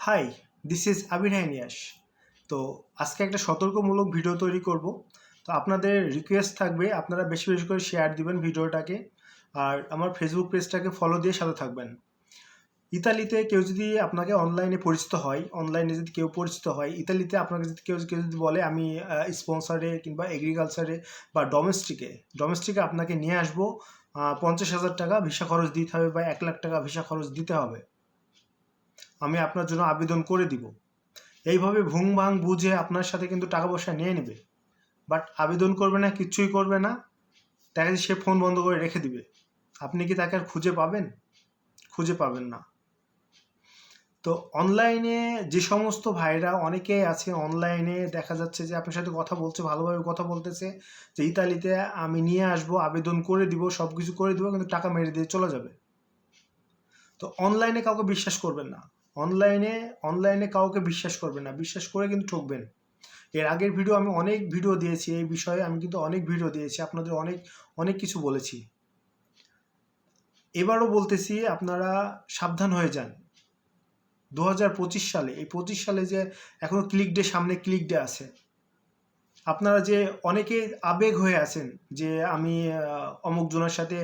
High this is Abir হাইনিয়াস তো আজকে একটা সতর্কমূলক ভিডিও তৈরি করব। তো আপনাদের রিকোয়েস্ট থাকবে, আপনারা বেশি বেশি করে শেয়ার দিবেন ভিডিওটাকে আর আমার ফেসবুক পেজটাকে ফলো দিয়ে সাথে থাকবেন। ইতালিতে কেউ যদি আপনাকে অনলাইনে পরিচিত হয় অনলাইনে যদি কেউ পরিচিত হয়, ইতালিতে আপনাকে যদি কেউ কেউ যদি বলে, আমি স্পন্সারে কিংবা এগ্রিকালচারে বা ডোমেস্টিকে ডোমেস্টিকে আপনাকে নিয়ে আসব পঞ্চাশ হাজার টাকা ভিসা খরচ দিতে হবে বা এক লাখ টাকা ভিসা খরচ দিতে হবে। আমি আপনার জন্য আবেদন করে দিব। এইভাবে ভুং ভাং বুঝে আপনার সাথে কিন্তু টাকা পয়সা নিয়ে নেবে। বাট আবেদন করবে না কিচ্ছুই করবে না। দেখা সে ফোন বন্ধ করে রেখে দিবে। আপনি কি তাকে আর খুঁজে পাবেন? খুঁজে পাবেন না। তো অনলাইনে যে সমস্ত ভাইরা, অনেকে আছে অনলাইনে দেখা যাচ্ছে যে আপনার সাথে কথা বলছে, ভালোভাবে কথা বলতেছে যে, ইতালিতে আমি নিয়ে আসব, আবেদন করে দিব সব কিছু করে দিব, কিন্তু টাকা মেরে দিয়ে চলে যাবে। তো অনলাইনে কাউকে বিশ্বাস করবেন না। অনলাইনে অনলাইনে কাউকে বিশ্বাস করবেন না। বিশ্বাস করে কিন্তু ঠকবেন। এর আগের ভিডিও আমি অনেক ভিডিও দিয়েছি, এই বিষয়ে আমি কিন্তু অনেক ভিডিও দিয়েছি, আপনাদের অনেক অনেক কিছু বলেছি। এবারও বলতেছি, আপনারা সাবধান হয়ে যান। দু হাজার পঁচিশ সালে, এই পঁচিশ সালে যে এখনও ক্লিক ডে সামনে ক্লিক ডে আছে। আপনারা যে অনেকে আবেগ হয়ে আছেন যে আমি অমুক জনের সাথে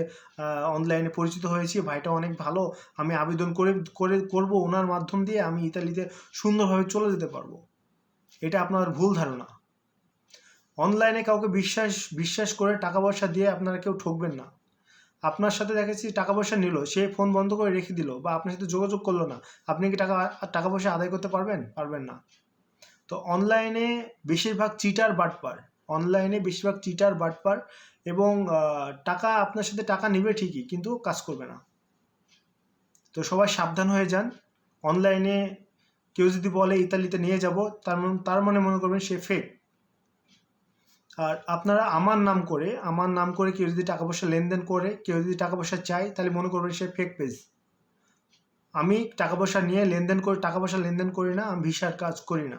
অনলাইনে পরিচিত হয়েছি ভাইটা অনেক ভালো, আমি আবেদন করে করে, করব ওনার মাধ্যম দিয়ে আমি ইতালিতে সুন্দরভাবে চলে যেতে পারব। এটা আপনার ভুল ধারণা। অনলাইনে কাউকে বিশ্বাস বিশ্বাস করে টাকা পয়সা দিয়ে আপনারা কেউ ঠকবেন না। আপনার সাথে দেখেছি টাকা পয়সা নিল, সে ফোন বন্ধ করে রেখে দিল, বা আপনার সাথে যোগাযোগ করল না, আপনি কি টাকা টাকা পয়সা আদায় করতে পারবেন? পারবেন না। তো অনলাইনে বেশিরভাগ চিটার বাটপার। অনলাইনে বেশিরভাগ চিটার বাটপার এবং টাকা আপনার সাথে টাকা নেবে ঠিকই, কিন্তু কাজ করবে না। তো সবাই সাবধান হয়ে যান। অনলাইনে কেউ যদি বলে, ইতালিতে নিয়ে যাব তার তার মনে মনে করবেন সে ফেক আর আপনারা আমার নাম করে, আমার নাম করে কেউ যদি টাকা পয়সা লেনদেন করে, কেউ যদি টাকা পয়সা চায়, তাহলে মনে করবেন সে ফেক পেজ আমি টাকা পয়সা নিয়ে লেনদেন করে, টাকা পয়সা লেনদেন করি না, আমি ভিসার কাজ করি না।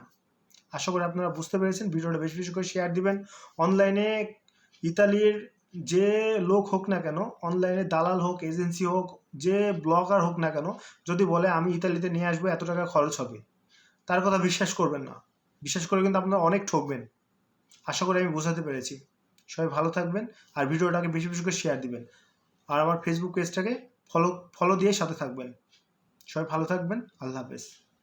আশা করি আপনারা বুঝতে পেরেছেন। ভিডিওটা বেশি বেশি করে শেয়ার দিবেন। অনলাইনে ইতালির যে লোক হোক না কেন অনলাইনে দালাল হোক এজেন্সি হোক, যে ব্লগার হোক না কেন, যদি বলে আমি ইতালিতে নিয়ে আসব, এত টাকা খরচ হবে। তার কথা বিশ্বাস করবেন না। বিশ্বাস করে কিন্তু আপনারা অনেক ঠকবেন। আশা করি আমি বোঝাতে পেরেছি। সবাই ভালো থাকবেন আর ভিডিওটাকে বেশি বেশি করে শেয়ার দিবেন। আর আমার ফেসবুক পেজটাকে ফলো ফলো দিয়ে সাথে থাকবেন। সবাই ভালো থাকবেন। আল্লাহ হাফেজ।